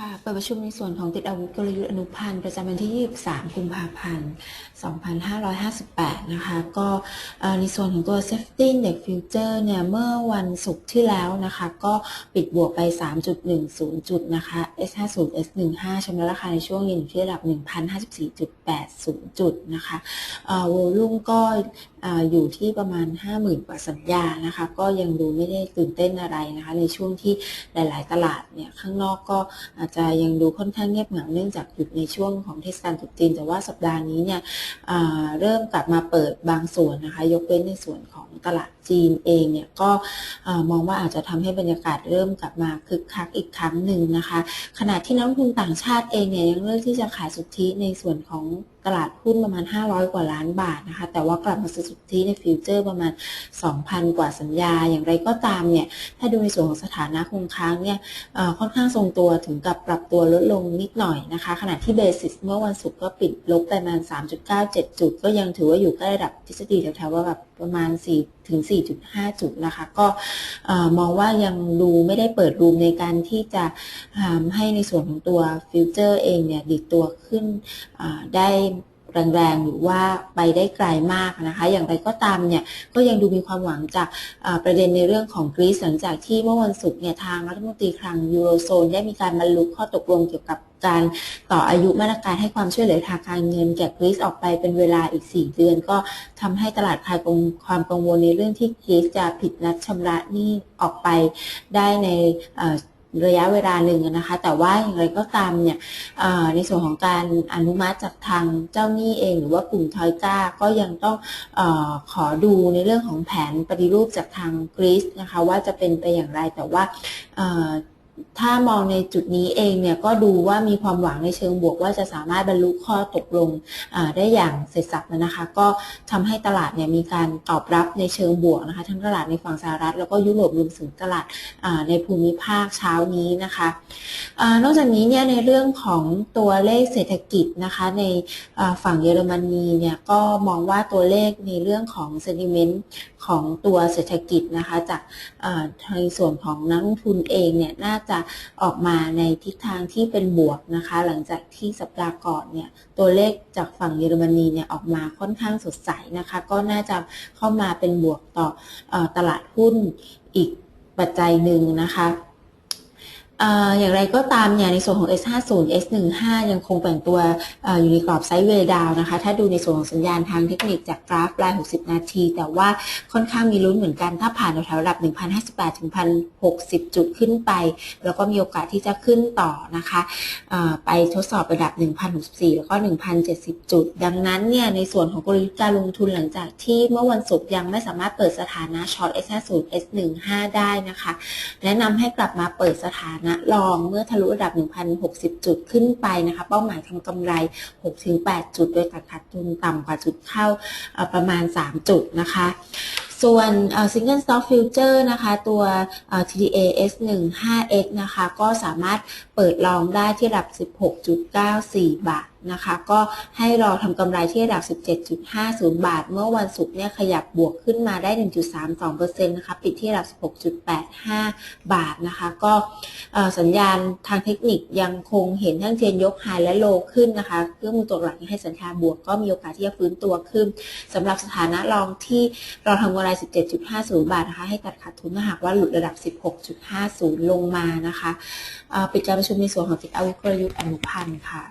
ค่ะเปิดประชุมในส่วนของติดอาวุธกลยุทธ์อนุพันธ์ประจำวันที่ 23 กุมภาพันธ์ 2558 นะคะ ก็ในส่วนของตัว Safety Index Future เนี่ย เมื่อวันศุกร์ที่แล้วนะคะ ก็ปิดบวกไป 3.10 จุดนะคะ S50 S15 ชำระราคาในช่วงเย็นที่ระดับ 1,054.80 จุดนะคะเอ่อ volume ก็ อยู่ที่ประมาณ 50,000กว่าสัญญานะคะ ก็ยังดูไม่ได้ตื่นเต้นอะไรนะคะ ในช่วงที่หลาย ๆ ตลาดเนี่ยข้างนอกก็อาจจะยังดูค่อนข้างเงียบเหงาเนื่องจากอยู่ในช่วงของเทศกาลตรุษจีนแต่ว่าสัปดาห์นี้เนี่ยเริ่มกลับมาเปิดบางส่วนนะคะ ยกเว้นในส่วนของตลาดจีนเองเนี่ยก็มองว่าอาจจะทำให้บรรยากาศเริ่มกลับมาคึกคักอีกครั้งหนึ่งนะคะ ขณะที่นักลงทุนต่างชาติเองเนี่ยยังเลือกที่จะขายสุทธิในส่วนของ ตลาดหุ้นประมาณ 500 กว่าล้านบาทนะคะ แต่ว่ากลับมาซื้อสุทธิในฟิวเจอร์ประมาณ 2,000 กว่าสัญญา อย่างไรก็ตามเนี่ย ถ้าดูในส่วนของสถานะคงค้างเนี่ยค่อนข้างทรงตัวถึงกับปรับตัวลดลงนิดหน่อยนะคะ ขณะที่เบสิสเมื่อวันศุกร์ก็ปิดลบไปประมาณ 3.97 จุด ก็ยังถือว่าอยู่ใกล้ระดับทฤษฎีแถวๆว่าแบบประมาณ4ถึง4.5 จุดนะคะ ก็มองว่ายังดูไม่ได้เปิดรูมในการที่จะทำให้ในส่วนของตัวฟิวเจอร์เองเนี่ยดิดตัวขึ้นได้ แรงๆหรือว่าไปได้ไกลมากนะคะ อย่างไรก็ตามเนี่ยก็ยังดูมีความหวังจากประเด็นในเรื่องของกรีซหลังจากที่เมื่อวันศุกร์เนี่ยทางรัฐมนตรีคลังยูโรโซนได้มีการบรรลุข้อตกลงเกี่ยวกับการต่ออายุมาตรการให้ความช่วยเหลือทางการเงินแก่กรีซออกไปเป็นเวลาอีก 4 เดือน ก็ทำให้ตลาดคลายความกังวลในเรื่องที่กรีซจะผิดนัดชำระหนี้ออกไปได้ใน ระยะเวลาหนึ่งนะคะ แต่ว่าอย่างไรก็ตามเนี่ยในส่วนของการอนุมัติจากทางเจ้าหนี้เองหรือว่ากลุ่มทอยก้าก็ยังต้องอขอดูในเรื่องของแผนปฏิรูปจากทางกรีซนะคะว่าจะเป็นไปอย่างไรแต่ว่า ถ้ามองในจุดนี้เองเนี่ยก็ดูว่ามีความหวังในเชิงบวก ว่าจะสามารถบรรลุข้อตกลงได้อย่างเสร็จสับนะคะ ก็ทำให้ตลาดเนี่ยมีการตอบรับในเชิงบวกนะคะ ทั้งตลาดในฝั่งสหรัฐ แล้วก็ยุโรปรวมถึงตลาดในภูมิภาคเช้านี้นะคะอนอกจากนี้เนี่ยในเรื่องของตัวเลขเศรษฐกิจนะคะในฝั่งเยอรมนีเนี่ยก็มองว่าตัวเลขในเรื่องของ sentiment ของตัวเศรษฐกิจนะคะจากในส่วนของนักลงทุนเองเนี่ยน่าจะออกมาในทิศทางที่เป็นบวกนะคะ หลังจากที่สัปดาห์ก่อนเนี่ยตัวเลขจากฝั่งเยอรมนีเนี่ยออกมาค่อนข้างสดใสนะคะ ก็น่าจะเข้ามาเป็นบวกต่ออตลาดหุ้นอีกปัจจัยหนึ่งนะคะ อย่างไรก็ตามเนี่ยในส่วนของ S50 S15 ยังคงแบ่งตัวออยู่ในกรอบไซด์เวดาวนะคะ ถ้าดูในส่วนของสัญญาณทางเทคนิคจากกราฟราย 60 นาที แต่ว่าค่อนข้างมีลุ้นเหมือนกัน ถ้าผ่านแถวระดับ 1,058 ถึง 1,060 จุดขึ้นไป แล้วก็มีโอกาสที่จะขึ้นต่อนะคะไปทดสอบระดับ 1,064 แล้วก็ 1,070 จุด ดังนั้นเนี่ยในส่วนของกลยุทธ์การลงทุนหลังจากที่เมื่อวันศุกร์ยังไม่สามารถเปิดสถานะช็อต S50 S15 ได้นะคะ แนะนำให้กลับมาเปิดสถานะลองเมื่อทะลุระดับ 1,060 จุดขึ้นไปนะคะ เป้าหมายทำกำไร 6-8 จุด โดยตัดขาดทุนต่ำกว่าจุดเข้าประมาณ 3 จุดนะคะ ส่วน Single Stock Future นะคะ ตัว TDA S15X นะคะ ก็สามารถเปิดลองได้ที่ระดับ 16.94 บาท นะคะ ก็ให้รอทำกำไรที่ระดับ 17.50 บาท เมื่อวันศุกร์เนี่ยขยับบวกขึ้นมาได้ 1.32%นะคะ ปิดที่ระดับ 16.85 บาทนะคะ ก็สัญญาณทางเทคนิคยังคงเห็นทั้งเทนยกไฮและโลขึ้นนะคะเครื่องมือตัวหลักให้สัญญาณบวกก็มีโอกาสที่จะฟื้นตัวขึ้นสำหรับสถานะรองที่เราทำกำไร 17.50 บาทนะคะ ให้ตัดขาดทุนถ้าหากว่าหลุดระดับ 16.50 ลงมานะคะปิดการประชุมในส่วนของติดอาวุธกลยุทธ์อนุพันธ์ค่ะ